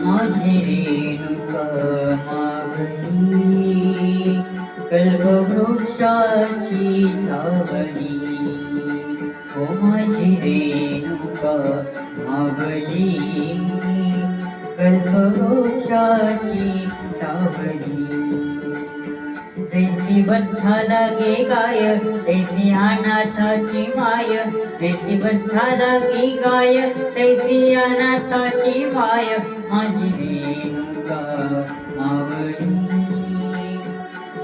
माझी रेणुका मागणी कल्पवृक्षाची सावली ओ माझी रेणुका मावली कल्पवृक्षाची सावली. जैसी बच्छा लागे गाय तैसी अनाथाची माय. जैसी बच्छा लागे गाय तैसी अनाथाची माय. माझी रेणुका मावळी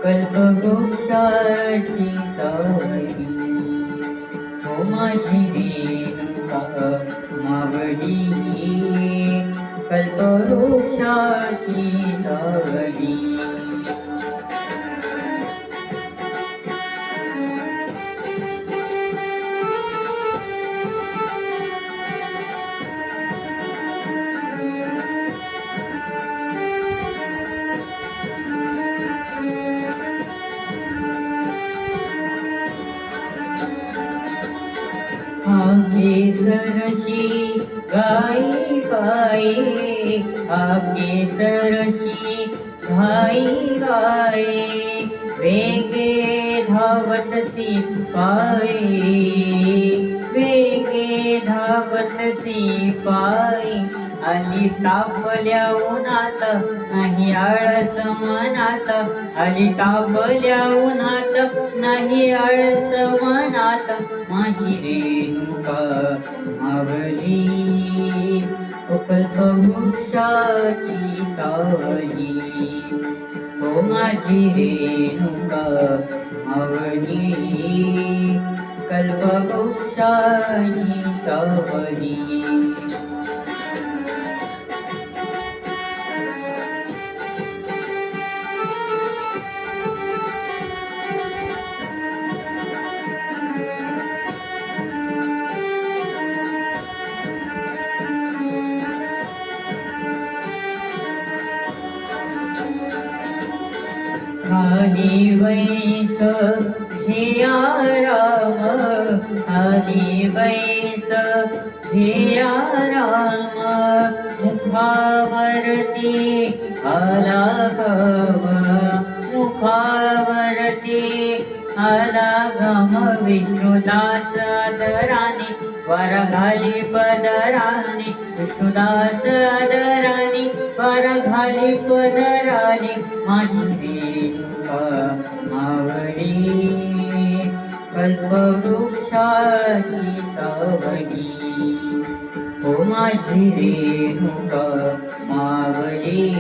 कल्पवृक्षाची सावली. माझी रेणुका मावळी कल्पवृक्षाची सावली आके सरशी गाई गाये आके सरशी घाई गाये वेगे धावतसी पाये वेगे धावतसी पायी आली तापल्या उन्हात नाही आळस मनात आली तापल्या उन्हात नाही आळस मनात माझी रेणुका मावली. कल्पवृक्षाची सावली. हो माझी रेणुका मावली. कल्पवृक्षाची सावली। खाली वैस धिया राम खाली वैस धिया राम मुखावरती आला मुखावरती आला गम विष्णुदास आदराने वर घाली पदराने विष्णुदास आदराने वर घाली पदराने माझी रेणुका मावळी कल्पवृक्षाची सावली. हो माझी रेणुका मावली.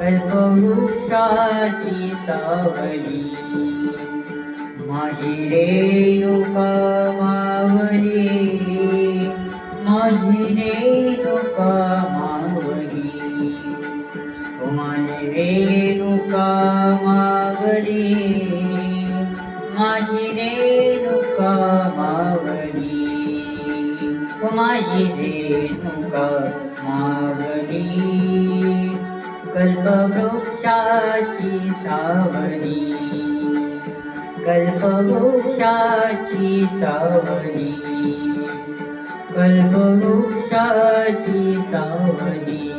कल्पवृक्षाची सावली. माझी रेणुका मावली. माझी रेणुका मावली. ओ माझी रेणुका मावली. माझी रेणुका मावली ओ माझी रेणुका मावली कल्पवृक्षाची सावली कल्पवृक्षाची सावली कल्पवृक्षाची सावली